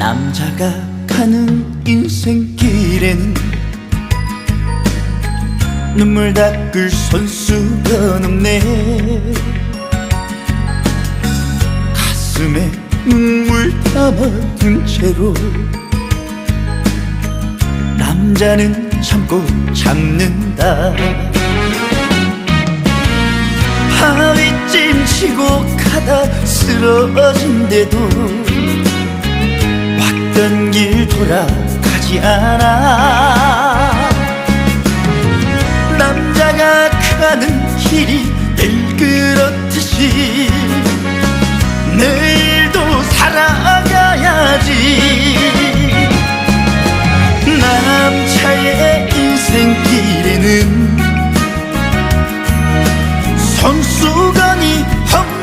남자가 가는 인생길에는 눈물 닦을 손수가 없네. 가슴에 눈물 담아둔 채로 남자는 참고 참는다. 바위찜 치고 가다 쓰러진데도 가던 길 돌아가지 않아. 남자가 가는 길이 늘 그렇듯이 내일도 살아가야지. 남자의 인생길에는 성수건이 험